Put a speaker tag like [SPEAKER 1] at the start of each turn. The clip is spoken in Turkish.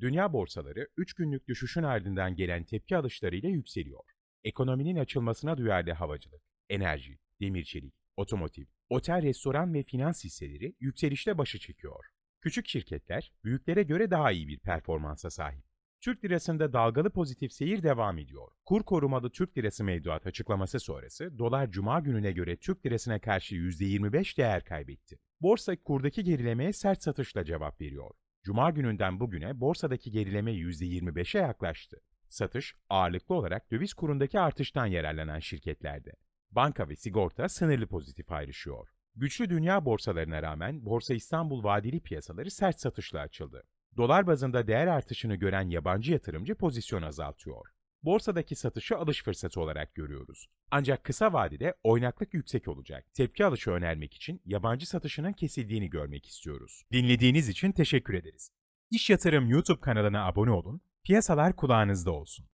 [SPEAKER 1] Dünya borsaları 3 günlük düşüşün ardından gelen tepki alışlarıyla yükseliyor. Ekonominin açılmasına duyarlı havacılık, enerji, demir çelik, otomotiv, otel, restoran ve finans hisseleri yükselişte başı çekiyor. Küçük şirketler büyüklere göre daha iyi bir performansa sahip. Türk lirasında dalgalı pozitif seyir devam ediyor. Kur korumalı Türk lirası mevduat açıklaması sonrası dolar cuma gününe göre Türk lirasına karşı %25 değer kaybetti. Borsa kurdaki gerilemeye sert satışla cevap veriyor. Cuma gününden bugüne borsadaki gerileme %25'e yaklaştı. Satış ağırlıklı olarak döviz kurundaki artıştan yararlanan şirketlerde. Banka ve sigorta sınırlı pozitif ayrışıyor. Güçlü dünya borsalarına rağmen Borsa İstanbul vadeli piyasaları sert satışla açıldı. Dolar bazında değer artışını gören yabancı yatırımcı pozisyon azaltıyor. Borsadaki satışı alış fırsatı olarak görüyoruz. Ancak kısa vadede oynaklık yüksek olacak. Tepki alışı önermek için yabancı satışının kesildiğini görmek istiyoruz. Dinlediğiniz için teşekkür ederiz. İş Yatırım YouTube kanalına abone olun, piyasalar kulağınızda olsun.